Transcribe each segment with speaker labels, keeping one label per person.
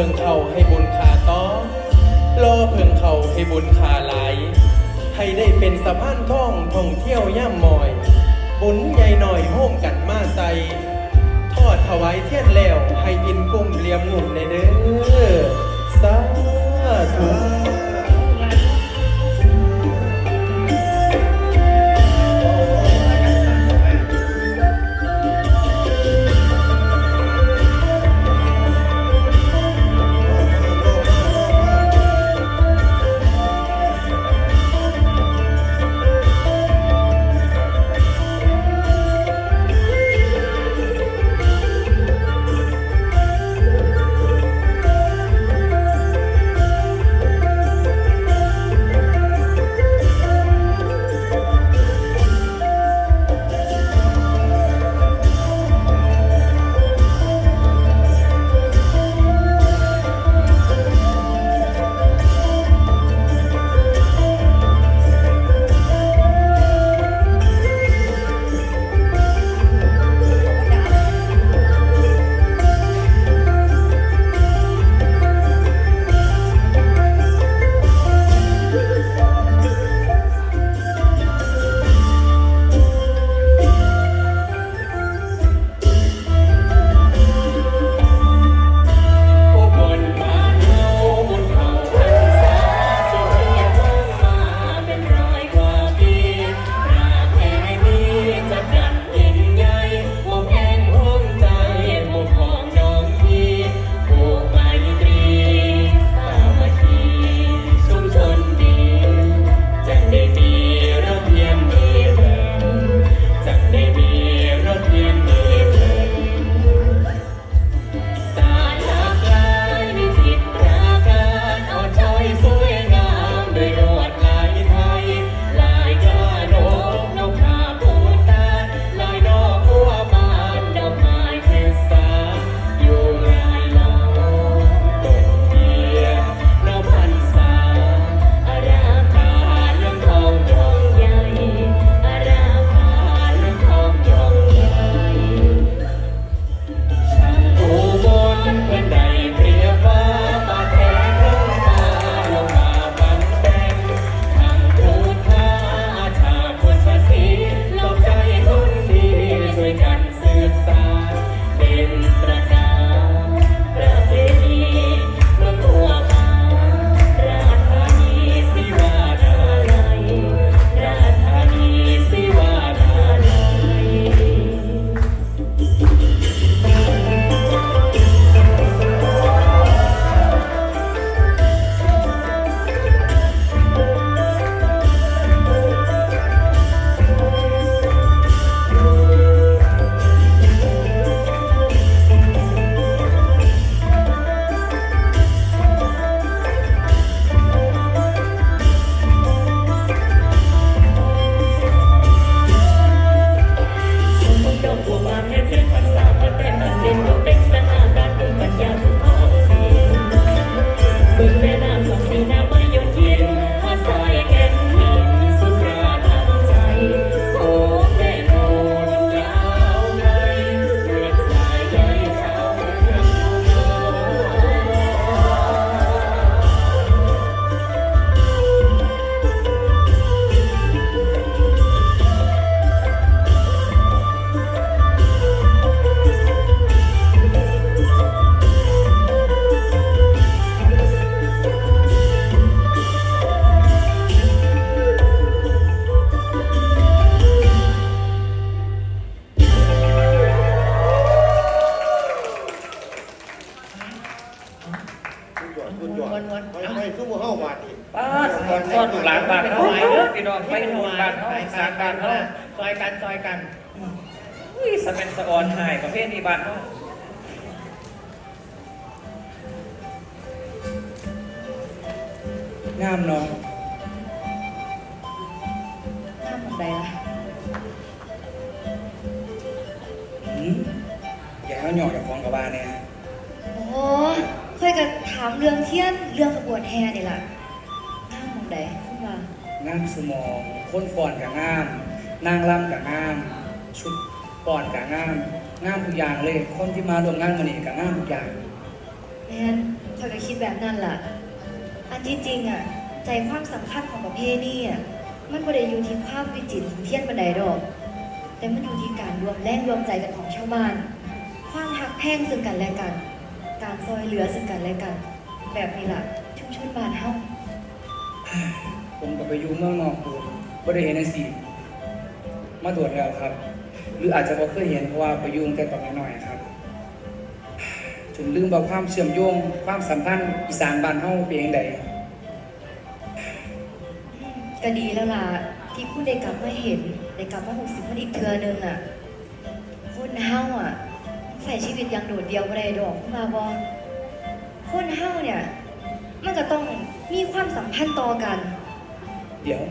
Speaker 1: พิ่งเขาให้บุญคาต้องรอเพิ่งเขาให้บุญคาไหลให้ได้เป็นสะพานท่องท่องเที่ยวย่ำมอย บุญใหญ่หน่อยโฮมกันมาใส่ทอดถวายเทียนแล้วให้กิน
Speaker 2: กุ้งเลียมหนุ่มในเด้อสาธุ อน
Speaker 3: ซ่อนหลานบ้านเขาไปเด้อพี่น้องไปดูบ้ายเขาสานบ้านเขา
Speaker 4: ซอยกันซอยกัน
Speaker 3: อุ้ยสเป็นสะออนหายประเภทนี้บ้านเขางามน้อง
Speaker 2: งามแบบใล่ะ
Speaker 3: หืมอย่าให้หยอกอย่าฟ้องกับบ้านเนี่ย
Speaker 2: โอ้ค่อยก็ถา
Speaker 5: มเรื่องเที่ยนเรื่องขบวนแห่นี่แหละ งา
Speaker 6: มสมองค้นฟอนกับงาม นางรำกับงาม ชุดฟ้อนกับงามงามทุกอย่างเลย คนที่มาร่วมงานมันนี่กับงามทุกอย่าง
Speaker 5: แม่นคอยก็คิดแบบนั้นล่ะ อันที่จริงอะใจความสำคัญของประเพณีอะมันบ่ได้อยู่ที่ความวิจิตรของเทียนบันไดดอก แต่มันอยู่ที่การรวมแรงรวมใจกันของชาวบ้าน ความหักแพงซึ่งกันและกัน การซอยเหลือซึ่งกันและกัน แบบนี้ล่ะชุมชนบ้านเฮา
Speaker 6: ผมก็ไปอยู่เมืองนอกดูบ่ได้เห็นในสีมาตรวจแล้วครับ หรืออาจจะบ่เคยเห็นเพราะว่าไปอยู่งแต่ตอนน้อยๆครับจนลืมบอกความเชื่อมโยงความสัมพันธ์อีสานบ้านเฮาเป็นจังได
Speaker 5: ก็ดีแล้วล่ะที่คุณได้กลับมาเห็นได้กลับมาหกสิบมันอีกเทือนึงอะคนเฮาอะใส่ชีวิตอย่างโดดเดี่ยวบ่ได้ดอกมาบอคนเฮาเนี่ย มันก็ต้องมีความสัมพันธ์ต่อกัน
Speaker 6: เดี๋ยว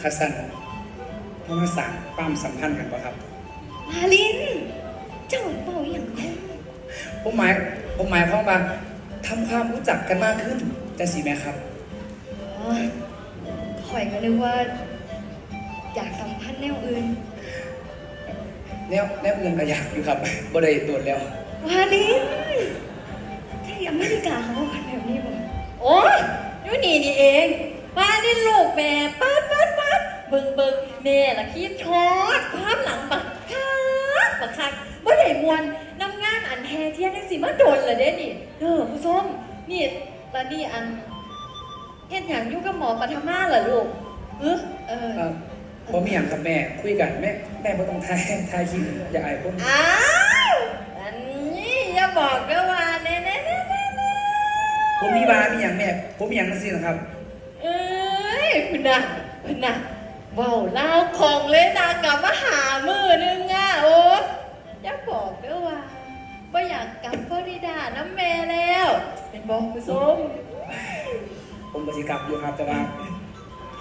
Speaker 6: คาสันเฮามาสร้างความสัมพันธ์กันบ่ครับ
Speaker 5: มาลิน เจ้าเป่าอหย่างนี้
Speaker 6: ผมหมายผมหมายความว่าทำความรู้จักกันมากขึ้นจะสิแม่ครับ
Speaker 5: อ๋อข่อยก็นึกว่า อยากสัมพันธ์แนวอื่น
Speaker 6: แนวแนวอื่นก็อยากอยู่ครับบ่ได้ตรวจแล้ว
Speaker 5: มาลินที่อเมริกาเขาบอกกันแบบนี้บ่
Speaker 7: โอ้ยอยู่นี่นี่เอง มานี่ลูกแม่ป๊าดป๊าดป๊าดเบิ่งเบิ่งแม่ละคิดทอดความหลังบักคักบักคักบ่ได้มวนนำงานอันแฮเทียนจังสิมาโดนละเด้นี่เออผู้ชมนี่ตอนนี้อันเฮ็ดหยังอยู่กับหมอปฐมาล่ะลูกเออเออ
Speaker 6: ครับผมมีอย่างครับแม่คุยกันแม่แม่บ่ต้องทายทายคิดอย่าอายผม
Speaker 7: อ้าวอันนี้อย่าบอกเด้อว่าแน่แน่แน่แน่แน่
Speaker 6: ผมมีบามีอย่างแม่ผมมีอย่างนั้นสินะครับ
Speaker 7: เอ้ยคุณน่ะคุณน่ะเว้าเล่าของเลยนะกลับมาหามือนึงอะโอ๊ตอย่าบอกเด้อว่าว่าอยากกลับฟลอริดาน้ำแม่แล้ว เป็นบอกคุณส้ม
Speaker 6: ผมก็สิกลับอยู่ครับแต่ว่า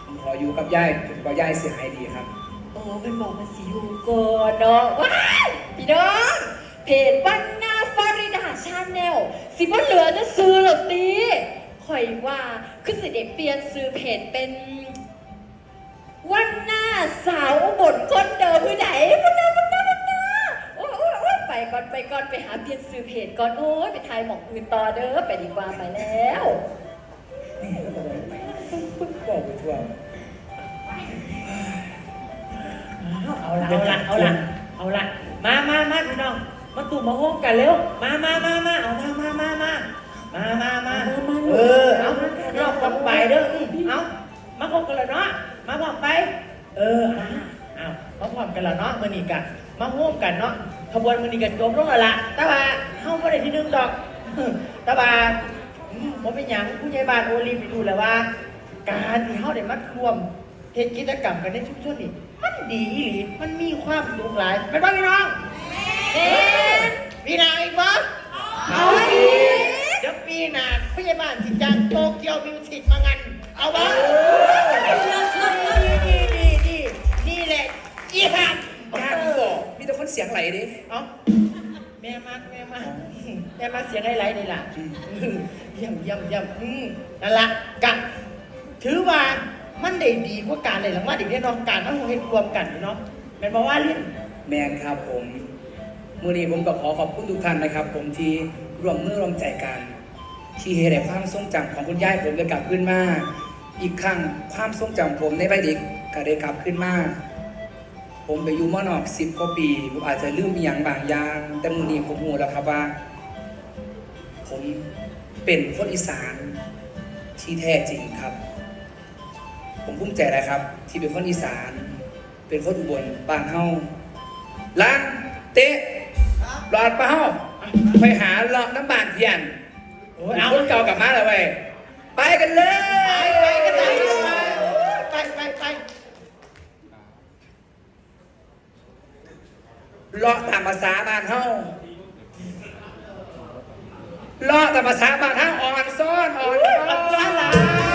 Speaker 6: ผมขออยู่กับยายผมก็ยายเสียหายดีครับ
Speaker 7: โอ้เป็นบอกมาสิอยู่ก่อนเนาะว้ายพี่น้องเพจวันนาฟลอริดาชาแนลสิว่าเหลือจะซื้อหรอตี ข่อยว่าคือสิเด็กเปลี่ยนซื้อเพจเป็น วันหน้าสาวบลคนเดิมผู้ไหนวันหน้าวันหน้าวันหน้าโอ้ยโอ้ยโอ้ยไปก่อนไปก่อนไปหาเปลี่ยนซื้อเพจก่อนโอ้ยไปถ่ายหมองอื่นต่อเด้อไปดีกว่าไปแล้ว
Speaker 6: บอกไปปึ๊บบอกไปทั่ว
Speaker 3: เอาละเอาละเอาละเอาละมามามาพี่น้อง มาตุ่มมาโฮมกันเร็ว มามามามาเอามามามามา มามามาเออ เอารอบกันไปเด้ออื้อเอามาพบกันแล้วเนาะ มาพร้อมไป เออเอาเอามาพร้อมกันแล้วเนาะมื้อนี้กันมาโฮมกันเนาะ ขบวนมื้อนี้กันจบลงแล้วล่ะแต่ว่าเฮาบ่ได้ที่หนึ่งดอกแต่ว่าอืมบ่เป็นหยังผู้ใหญ่บ้านโอลิมไปดูแล้วว่า การที่เฮาได้มารวมเฮ็ดกิจกรรมกันในชุมชนนี่มันดีอีหลี มันมีความสุขหลายแม่นบ่พี่น้อง
Speaker 7: เอ๊ะ
Speaker 3: ปีหน้าอีกบ่
Speaker 7: เอาอีก
Speaker 3: เดี๋ยวปีห น้าผู้ใหญ่บ้านสิจ้างโตเกียวมิวสิกมางัน เอาบ่ดีดีดีดีนี่แหละยี่ห้าม
Speaker 6: กาพี่บอกมีแต่คนเสียงไหลดิ
Speaker 3: เอาแม่มากแม่มากแม่มากเสียงไหลๆนี่ล่ะเยี่ยมเยี่ยมเยี่ยมอืมนั่นละกันถือว่ามันได้ดีกว่าการเลยหลังว่าเด็กเนี่ยน้องการมันคงเห็นรวมกันเนาะแม่นบอกว่าลิ้น
Speaker 6: แมนครับผมมื่อนี้ผมก็ขอขอบคุณทุกท่านนะครับ ผมที่ร่วมมือร่วมใจกัน ที่เห็นในความทรงจำของคุณยายผมได้กลับขึ้นมา อีกครั้งความทรงจำผมในวัยเด็กก็ได้กลับขึ้นมา ผมไปอยู่เมอนอกสิบกว่าปีผมอาจจะลืมอหย่างบางอย่าง แต่มือนี้ผมรู้แล้วครับว่า ผมเป็นคนอีสานที่แท้จริงครับ ผมภูมิใจนะครับ ที่เป็นคนอีสาน เป็นคนอุบลบ้านเฮาล้างเตะหลอดปลาเฮาไปหาเลาะน้ำบานเพียน
Speaker 3: โอ้ย
Speaker 6: เอา
Speaker 3: เอา
Speaker 6: คนเก่ากลับมาแล้วเว้ยไปกันเลย
Speaker 3: ไปกันเลยไปไปไป
Speaker 6: เลาะตามภาษาบ้านเฮาเลาะตามภาษาบ้านเฮาอ่อนซ้อนอ่อนซ้อนลา